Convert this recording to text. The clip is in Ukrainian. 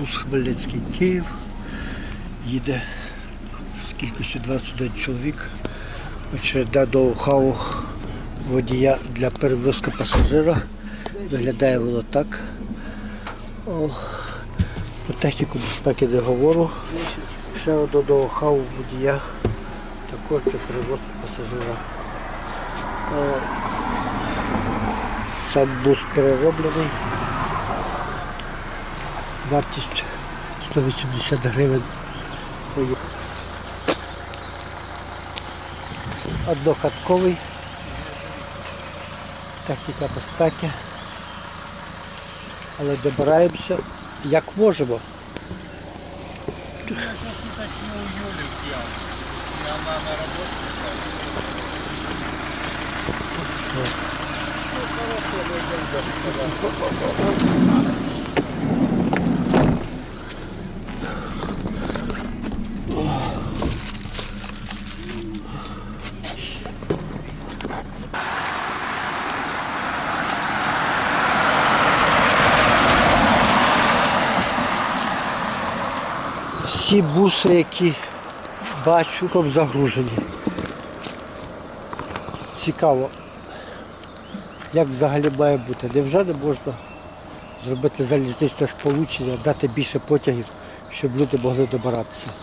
Бус Хмельницький Київ. Їде з кількістю 21 чоловік. Очередна до ХАУ водія для перевозки пасажира. Виглядає воно так. О, про техніку безпеки не говорю. Ще одне до ХАУ водія. Також для перевозки пасажира. О, Сам бус перероблений. Вартість 180 гривень. Однокатковий. Техніка безпеки. Але добираємося як можемо. Я сейчас уточню у Юли в Киев. И она на работе. Всі буси, які бачу, там загружені. Цікаво, як взагалі має бути. Невже не можна зробити залізничне сполучення, дати більше потягів, щоб люди могли добиратися?